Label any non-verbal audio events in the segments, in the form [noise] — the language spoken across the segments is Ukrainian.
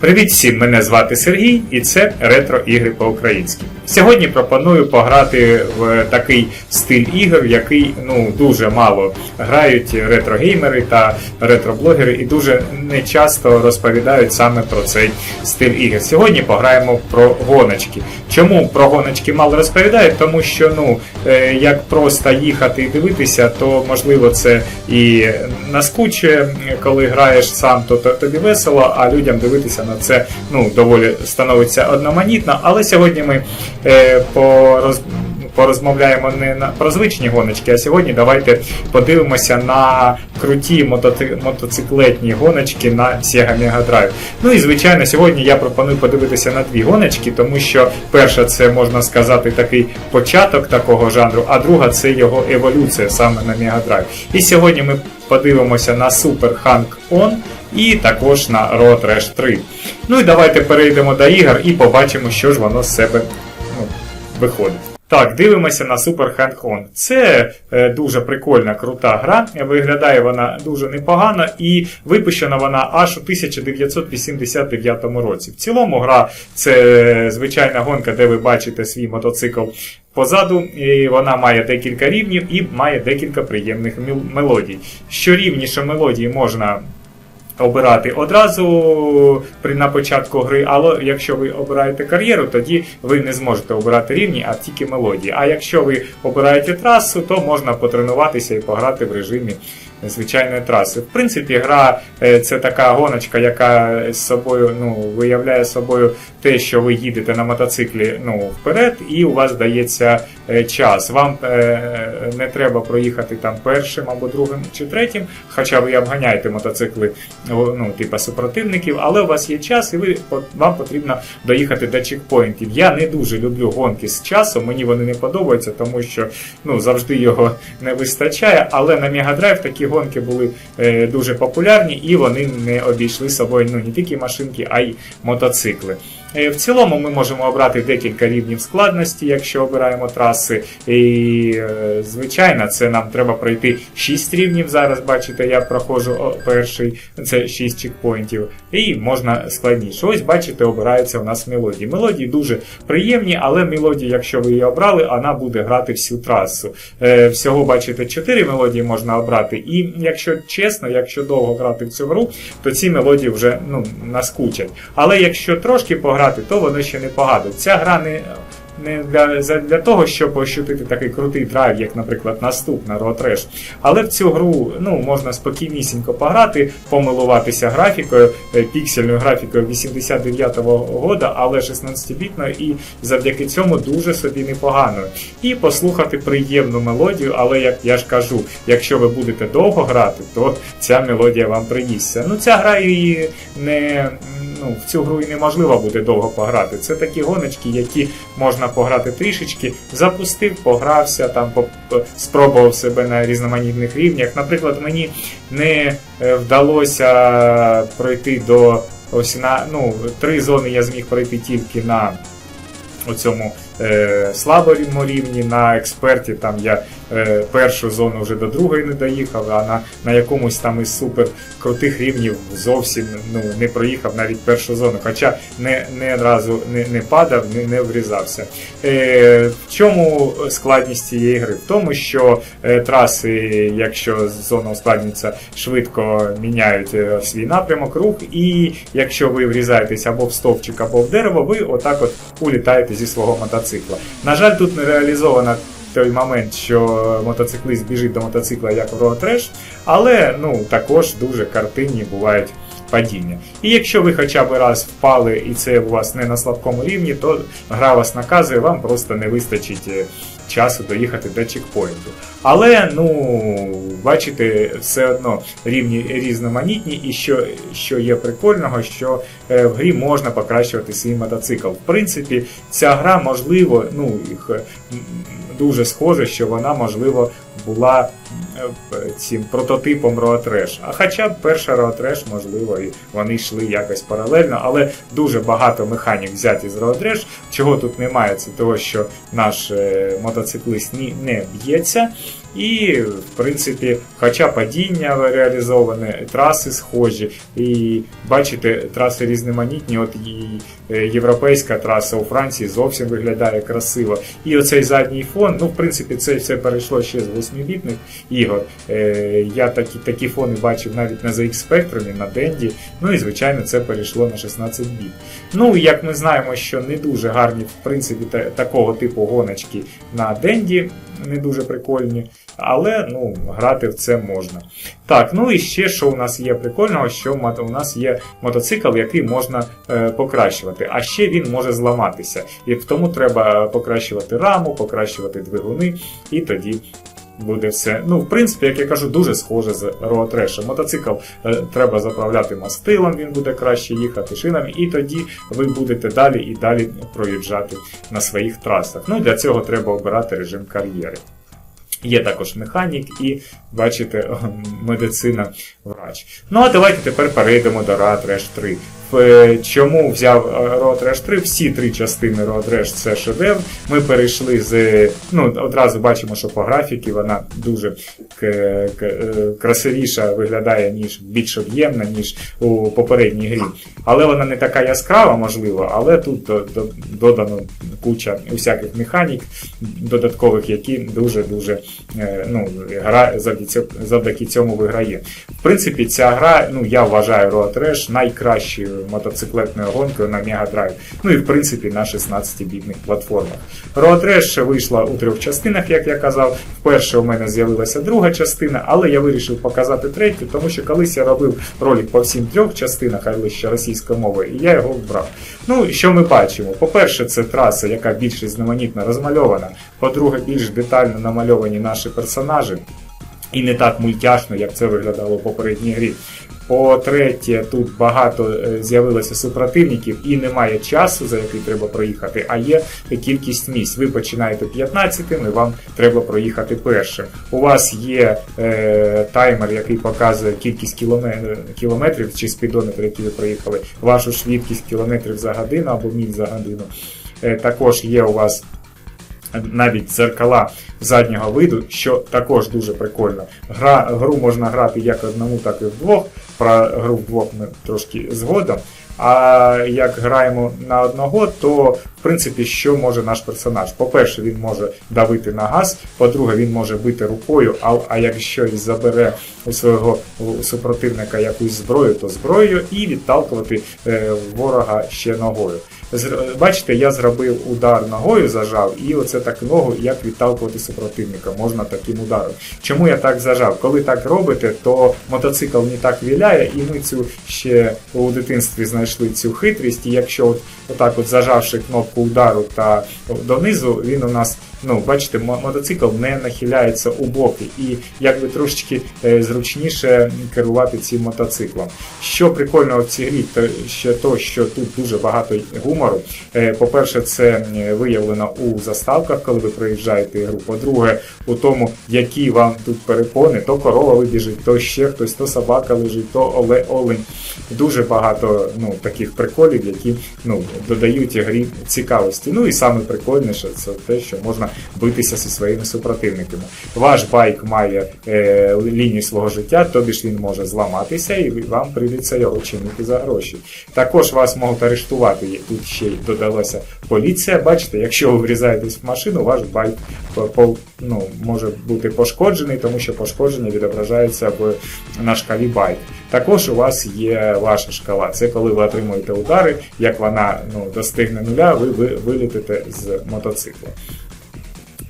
Привіт всім! Мене звати Сергій і це ретро ігри по-українськи. Сьогодні пропоную пограти в такий стиль ігор, який ну дуже мало грають ретро-геймери та ретро-блогери, і дуже не часто розповідають саме про цей стиль ігор. Сьогодні пограємо про гоночки. Чому про гоночки мало розповідають? Тому що ну е, як просто їхати і дивитися, то можливо це і наскучує, коли граєш сам, то- тобі весело, а людям дивитися на це ну доволі становиться одноманітно. Але сьогодні ми е, пороз... порозмовляємо не на про звичні гоночки, а сьогодні давайте подивимося на круті мотоци- мотоциклетні гоночки на Sega Mega Drive. Ну і звичайно, сьогодні я пропоную подивитися на дві гоночки, тому що перша це можна сказати такий початок такого жанру, а друга це його еволюція саме на Mega Drive. І сьогодні ми подивимося на Super Hank On і також на Road Rash 3. Ну і давайте перейдемо до ігор і побачимо, що ж воно з себе ну, виходить. Так, дивимося на Super Hand On. Це е, дуже прикольна, крута гра. Виглядає вона дуже непогано і випущена вона аж у 1989 році. В цілому гра це е, звичайна гонка, де ви бачите свій мотоцикл позаду. І вона має декілька рівнів і має декілька приємних мелодій. Що рівніше мелодії можна обирати одразу при на початку гри, але якщо ви обираєте кар'єру, тоді ви не зможете обирати рівні, а тільки мелодії. А якщо ви обираєте трасу, то можна потренуватися і пограти в режимі звичайної траси. В принципі, гра е, це така гоночка, яка з собою ну, виявляє собою те, що ви їдете на мотоциклі ну, вперед, і у вас дається е, час. Вам е, не треба проїхати там першим або другим чи третім, хоча ви обганяєте мотоцикли ну, типа супротивників, але у вас є час, і ви, вам потрібно доїхати до чекпоінтів. Я не дуже люблю гонки з часом, мені вони не подобаються, тому що ну, завжди його не вистачає. Але на Drive такі гонки були е, дуже популярні і вони не обійшли собою ну, не тільки машинки, а й мотоцикли. Е, В цілому ми можемо обрати декілька рівнів складності, якщо обираємо траси. І, е, звичайно, це нам треба пройти 6 рівнів. Зараз бачите, я проходжу перший, це 6 чекпоінтів. І можна складніше. Ось бачите, обираються у нас мелодії. Мелодії дуже приємні, але мелодії, якщо ви її обрали, вона буде грати всю трасу. Е, Всього бачите, 4 мелодії можна обрати. І якщо чесно, якщо довго грати в цю гру, то ці мелодії вже ну, наскучать. Але якщо трошки пограти, то воно ще непогано. Ця гра не. Не для, для того, щоб ощутити такий крутий драйв, як, наприклад, наступна Road Rash. Але в цю гру ну, можна спокійнісінько пограти, помилуватися графікою, е, піксельною графікою 89-го года, але 16-бітною, і завдяки цьому дуже собі непогано. І послухати приємну мелодію, але як я ж кажу, якщо ви будете довго грати, то ця мелодія вам приїсться. Ну, ця гра і не. Ну, в цю гру і неможливо буде довго пограти. Це такі гоночки, які можна пограти трішечки, запустив, погрався, там спробував себе на різноманітних рівнях. Наприклад, мені не е, вдалося пройти до ось на ну, три зони я зміг пройти тільки на оцьому е, слабому рівні, на експерті там я е, першу зону вже до другої не доїхав, а на, на якомусь там із супер крутих рівнів зовсім ну, не проїхав навіть першу зону, хоча не, не разу не, не падав, не, не врізався. Е, в чому складність цієї гри? В тому, що е, траси, якщо зона ускладнюється, швидко міняють е, свій напрямок, рух, і якщо ви врізаєтесь або в стовпчик, або в дерево, ви отак от улітаєте зі свого мотоцикла. На жаль, тут не реалізовано той момент, що мотоцикліст біжить до мотоцикла як в Road але ну, також дуже картинні бувають падіння. І якщо ви хоча б раз впали і це у вас не на слабкому рівні, то гра вас наказує, вам просто не вистачить е, часу доїхати до чекпоінту. Але, ну, бачите, все одно рівні різноманітні, і що, що є прикольного, що е, в грі можна покращувати свій мотоцикл. В принципі, ця гра, можливо, ну, їх, е, дуже схоже, що вона, можливо, була е, цим прототипом Rash. А хоча б перша Rash, можливо, і вони йшли якось паралельно, але дуже багато механік взяті з Роадреш. Чого тут немає, це того, що наш мотоциклист не б'ється. І, в принципі, хоча падіння реалізоване, траси схожі, і бачите, траси різноманітні. От і е, європейська траса у Франції зовсім виглядає красиво. І оцей задній фон, ну, в принципі, це все перейшло ще з 8-бітних ігор. Е, Я такі, такі фони бачив навіть на ZX Spectrum, на Денді. Ну і звичайно, це перейшло на 16 біт. Ну, як ми знаємо, що не дуже гарні, в принципі, та- такого типу гоночки на Денді, не дуже прикольні. Але ну, грати в це можна. Так, ну і ще що у нас є прикольного, що у нас є мотоцикл, який можна е, покращувати, а ще він може зламатися. І тому треба покращувати раму, покращувати двигуни, і тоді. Буде все. Ну, в принципі, як я кажу, дуже схоже з Rash. Мотоцикл е, треба заправляти мастилом, він буде краще їхати шинами, і тоді ви будете далі і далі проїжджати на своїх трасах. Ну для цього треба обирати режим кар'єри. Є також механік і, бачите, [laughs] медицина врач. Ну а давайте тепер перейдемо до Road Rash 3. Е, Чому взяв е, Road Rash 3? Всі три частини Road Rash це шедевр. Ми перейшли з. Ну, одразу бачимо, що по графіки вона дуже е, красивіша виглядає, ніж більш об'ємна, ніж у попередній грі. Але вона не така яскрава, можливо, але тут до- до- додано куча усяких механік додаткових, які дуже-дуже е, ну, гра завдяки цьому виграє. В принципі, ця гра, ну я вважаю Road Rash найкращою мотоциклетною гонкою на Drive. Ну і в принципі на 16-бітних платформах. Road Rash вийшла у трьох частинах, як я казав. Вперше у мене з'явилася друга частина, але я вирішив показати третю, тому що колись я робив ролик по всім трьох частинах, але ще російською мовою, і я його вбрав. Ну, що ми бачимо? По-перше, це траса, яка більш різноманітно розмальована. По-друге, більш детально намальовані наші персонажі. І не так мультяшно, як це виглядало в попередній грі. По-третє, тут багато е, з'явилося супротивників і немає часу, за який треба проїхати, а є кількість місць. Ви починаєте 15-тим і вам треба проїхати першим. У вас є е, таймер, який показує кількість кілометрів чи спідометр, які ви проїхали, вашу швидкість кілометрів за годину або міль за годину. Е, також є у вас навіть дзеркала заднього виду, що також дуже прикольно. Гра, гру можна грати як одному, так і вдвох. Про гру вдвох ми трошки згодом. А як граємо на одного, то в принципі що може наш персонаж? По-перше, він може давити на газ, по-друге, він може бити рукою, а, а якщо і забере у свого супротивника якусь зброю, то зброєю і відталкувати е, ворога ще ногою. Бачите, я зробив удар ногою, зажав, і оце так ногу, як відталкувати супротивника, можна таким ударом. Чому я так зажав? Коли так робите, то мотоцикл не так віляє, і ми цю ще у дитинстві знайшли цю хитрість. І якщо от, отак от зажавши кнопку удару та донизу, він у нас, ну, бачите, мотоцикл не нахиляється у боки, і якби трошечки е, зручніше керувати цим мотоциклом. Що прикольно в цій грі, то ще то, що тут дуже багато гумору. Е, По-перше, це виявлено у заставках, коли ви проїжджаєте ігру. По-друге, у тому, які вам тут перепони, то корова вибіжить, то ще хтось, то собака лежить, то оле олень. Дуже багато ну, таких приколів, які ну, додають грі цікавості. Ну і саме прикольніше це те, що можна битися зі своїми супротивниками. Ваш байк має е, лінію свого життя, тобі ж він може зламатися, і вам прийдеться його чинити за гроші. Також вас можуть арештувати. Тут ще й додалася поліція. Бачите, якщо ви врізаєтесь в машину, ваш байк ну, може бути пошкоджений, тому що пошкодження відображається в, на шкалі байк. Також у вас є ваша шкала. Це коли ви отримуєте удари, як вона ну, достигне нуля, ви, ви вилітите з мотоцикла.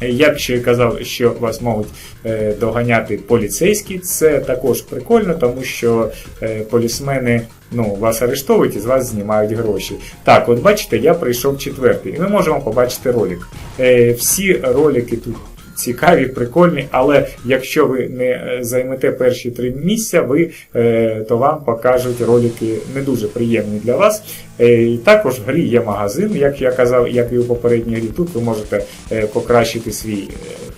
Я б ще казав, що вас можуть е, доганяти поліцейські. Це також прикольно, тому що е, полісмени ну, вас арештовують і з вас знімають гроші. Так, от бачите, я прийшов четвертий, і ми можемо побачити ролик. Е, всі ролики тут. Цікаві, прикольні, але якщо ви не е, займете перші три місця, ви, е, то вам покажуть ролики не дуже приємні для вас. Е, І також в грі є магазин, як я казав, як і у попередній грі. Тут ви можете покращити свій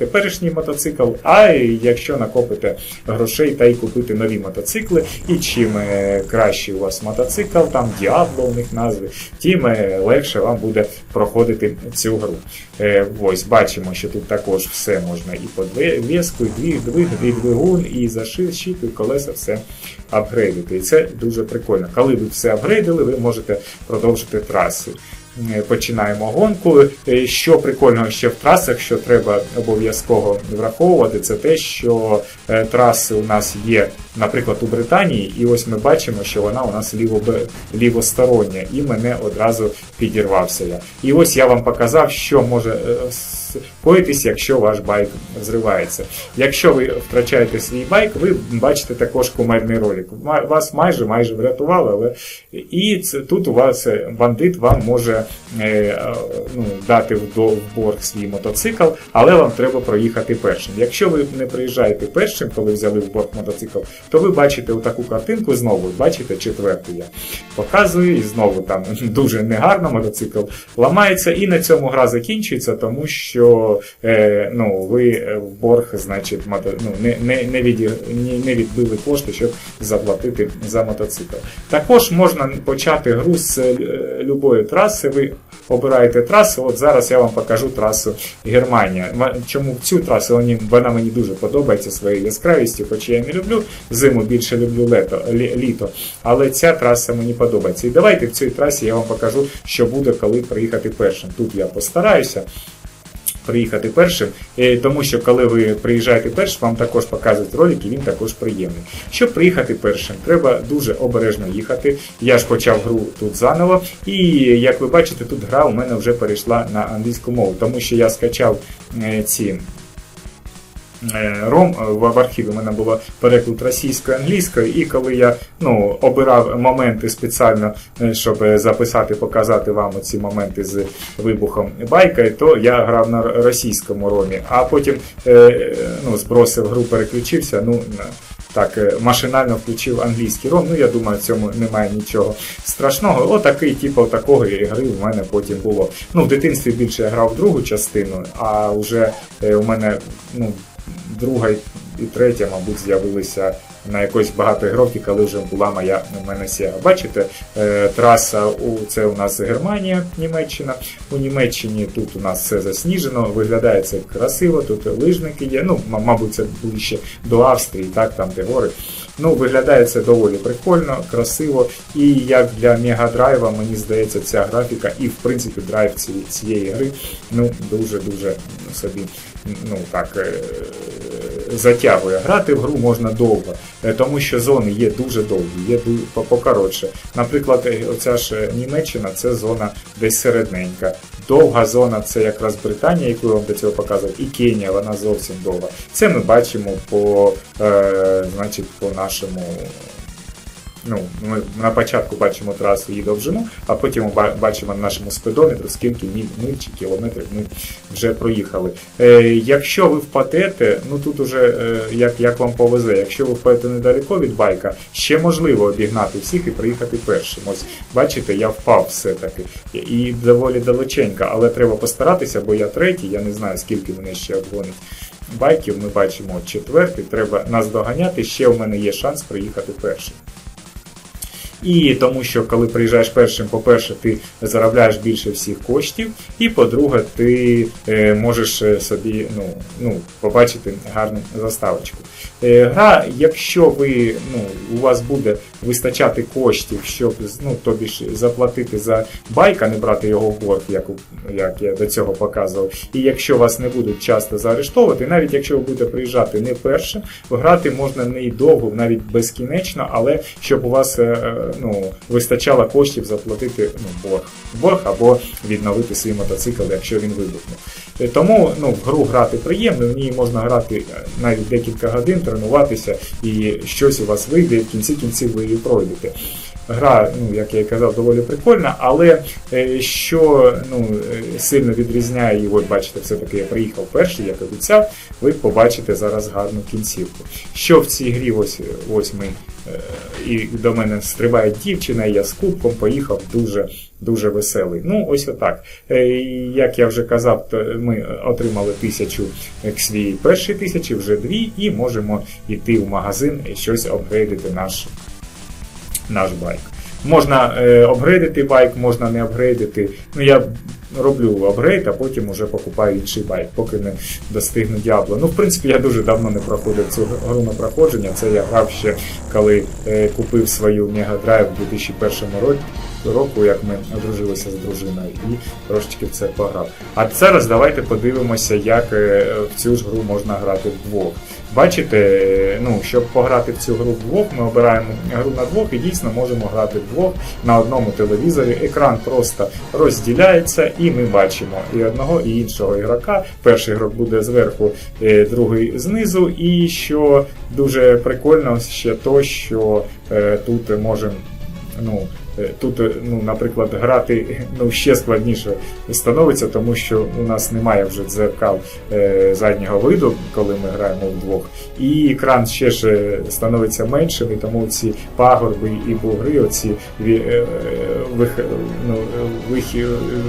теперішній мотоцикл, а якщо накопите грошей та й купити нові мотоцикли, і чим е, кращий у вас мотоцикл, там Діабло у них назви, тим е, легше вам буде проходити цю гру. Е, Ось бачимо, що тут також все можна і подвеску, і двиг, і двигун, і защиту, і колеса, все апгрейдити. І це дуже прикольно. Коли ви все апгрейдили, ви можете продовжити траси. Е, Починаємо гонку. Е, Що прикольного ще в трасах, що треба обов'язково враховувати, це те, що е, траси у нас є, наприклад, у Британії, і ось ми бачимо, що вона у нас ліво, лівостороння, і мене одразу підірвався я. І ось я вам показав, що може е, якщо ваш байк взривається. Якщо ви втрачаєте свій байк, ви бачите також кумедний ролик. Вас майже майже врятували, але і це, тут у вас е, бандит вам може е, е, ну, дати в борг свій мотоцикл, але вам треба проїхати першим. Якщо ви не приїжджаєте першим, коли взяли в борг мотоцикл, то ви бачите таку картинку знову, бачите четверту я показую, і знову там [laughs] дуже негарно мотоцикл ламається, і на цьому гра закінчується, тому що е, ну, ви е, в борг, значить, мото, ну, не, не, не, від, не, відбили кошти, щоб заплатити за мотоцикл. Також можна почати гру з е, любої траси. Ви обираєте трасу. От зараз я вам покажу трасу Германія. Чому цю трасу вона мені дуже подобається своєю яскравістю, хоч я не люблю зиму, більше люблю лето, лі- літо. Але ця траса мені подобається. І давайте в цій трасі я вам покажу, що буде, коли приїхати першим. Тут я постараюся. Приїхати першим, е, тому що коли ви приїжджаєте першим, вам також показують ролик, і він також приємний. Щоб приїхати першим, треба дуже обережно їхати. Я ж почав гру тут заново, і як ви бачите, тут гра у мене вже перейшла на англійську мову, тому що я скачав е, ці ром е, в архіві у мене було переклад російською англійською, і коли я ну, обирав моменти спеціально, е, щоб е, записати, показати вам ці моменти з вибухом байка, то я грав на російському ромі, а потім е, е, ну, збросив гру, переключився. ну, так, е, машинально включив англійський ром. Ну, я думаю, в цьому немає нічого страшного. Отакий, типу, такої гри в мене потім було. Ну, в дитинстві більше я грав другу частину, а вже е, у мене ну, друга і третя, мабуть, з'явилися на якоїсь багатоігровці, коли вже була моя у мене сіга. Бачите, е, траса у це у нас Германія, Німеччина. У Німеччині тут у нас все засніжено, виглядає це красиво, тут лижники є. Ну, мабуть, це ближче до Австрії, так, там де гори. Ну, виглядає це доволі прикольно, красиво. І як для мегадрайва, мені здається, ця графіка і в принципі драйв цієї гри ну, дуже-дуже собі ну, так, е, затягує. Грати в гру можна довго, е, тому що зони є дуже довгі, є покоротше. Наприклад, е, оця ж Німеччина це зона десь середненька. Довга зона це якраз Британія, яку я вам до цього показував, і Кенія, вона зовсім довга. Це ми бачимо по, е, значить, по нашому. Ну, ми на початку бачимо трасу її довжину, а потім бачимо на нашому спидометру, скільки міль, чи кілометрів ми вже проїхали. Е, якщо ви впадете, ну тут уже е, як, як вам повезе, якщо ви впадете недалеко від байка, ще можливо обігнати всіх і приїхати першим. Ось бачите, я впав все-таки. І доволі далеченько, але треба постаратися, бо я третій, я не знаю, скільки мене ще обгонить. Байків ми бачимо четвертий, треба нас доганяти. Ще у мене є шанс приїхати першим. І тому що коли приїжджаєш першим, по-перше, ти заробляєш більше всіх коштів, і по-друге, ти е, можеш е, собі ну, ну, побачити гарну заставочку. Е, гра, якщо ви, ну, у вас буде вистачати коштів, щоб ну, тобі ж заплатити за байк, а не брати його в борг, як, як я до цього показував. І якщо вас не будуть часто заарештовувати, навіть якщо ви будете приїжджати не першим, грати можна не й довго, навіть безкінечно, але щоб у вас ну, вистачало коштів заплатити ну, борг. борг або відновити свій мотоцикл, якщо він вибухнув. Е, Тому ну, в гру грати приємно, в ній можна грати е, навіть декілька годин, тренуватися, і щось у вас вийде, і в кінці кінців ви її пройдете. Гра, ну як я і казав, доволі прикольна, але е, що ну, е, сильно відрізняє, і от бачите, все-таки я приїхав перший, як обіцяв, ви побачите зараз гарну кінцівку. Що в цій грі, ось, ось ми е, і до мене стрибає дівчина, і я з кубком поїхав дуже дуже веселий. Ну, ось отак. Як я вже казав, то ми отримали тисячу XV перші тисячі, вже дві, і можемо йти в магазин і щось апгрейдити наш, наш байк. Можна е, апгрейдити байк, можна не апгрейдити. Ну, я роблю апгрейд, а потім вже покупаю інший байк, поки не достигну Діабло. Ну, в принципі, я дуже давно не проходив цю гру на проходження. Це я грав ще, коли е, купив свою Mega Drive у 2001 році. Року, як ми одружилися з дружиною, і трошечки в це пограв. А зараз давайте подивимося, як е, в цю ж гру можна грати вдвох. Бачите, ну, щоб пограти в цю гру вдвох, ми обираємо гру на двох і дійсно можемо грати вдвох на одному телевізорі. Екран просто розділяється, і ми бачимо і одного, і іншого ігрока. Перший ігрок буде зверху, е, другий знизу. І що дуже прикольно, ще то, що е, тут можемо. Ну, Тут, е, ну, наприклад, грати ну, ще складніше становиться, тому що у нас немає вже дзеркал е, заднього виду, коли ми граємо вдвох. І екран ще ж е, становиться меншим, і тому ці пагорби і бугри, оці е, е, вих, ну, е, вихі,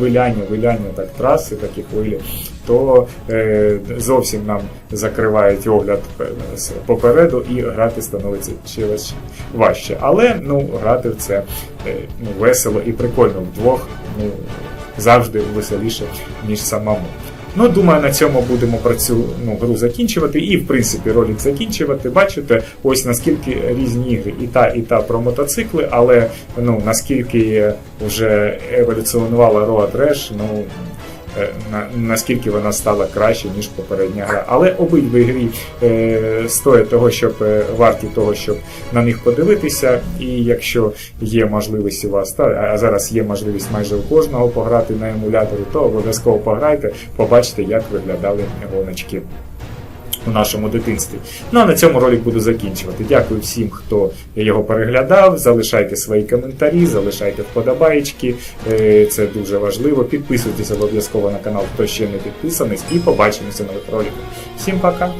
виляння, виляння так, траси, такі хвилі, то е, зовсім нам закривають огляд е, попереду і грати становиться важ- важче. Але ну, грати в це е, ну, весело і прикольно вдвох ну, завжди веселіше, ніж самому. Ну, думаю, на цьому будемо про цю ну, гру закінчувати. І, в принципі, ролик закінчувати. Бачите, ось наскільки різні ігри, і та, і та про мотоцикли, але ну, наскільки вже еволюціонувала Road Rash, ну. Е, На, наскільки вона стала краще, ніж попередня гра. Але обидві грі е, стоять того, щоб е, варті того, щоб на них подивитися. І якщо є можливість у вас, та а зараз є можливість майже у кожного пограти на емуляторі, то обов'язково пограйте, побачите, як виглядали гоночки. У нашому дитинстві. Ну а на цьому ролик буду закінчувати. Дякую всім, хто його переглядав. Залишайте свої коментарі, залишайте вподобаєчки. Е, Це дуже важливо. Підписуйтесь обов'язково на канал, хто ще не підписаний, і побачимося в нових роликах. Всім пока!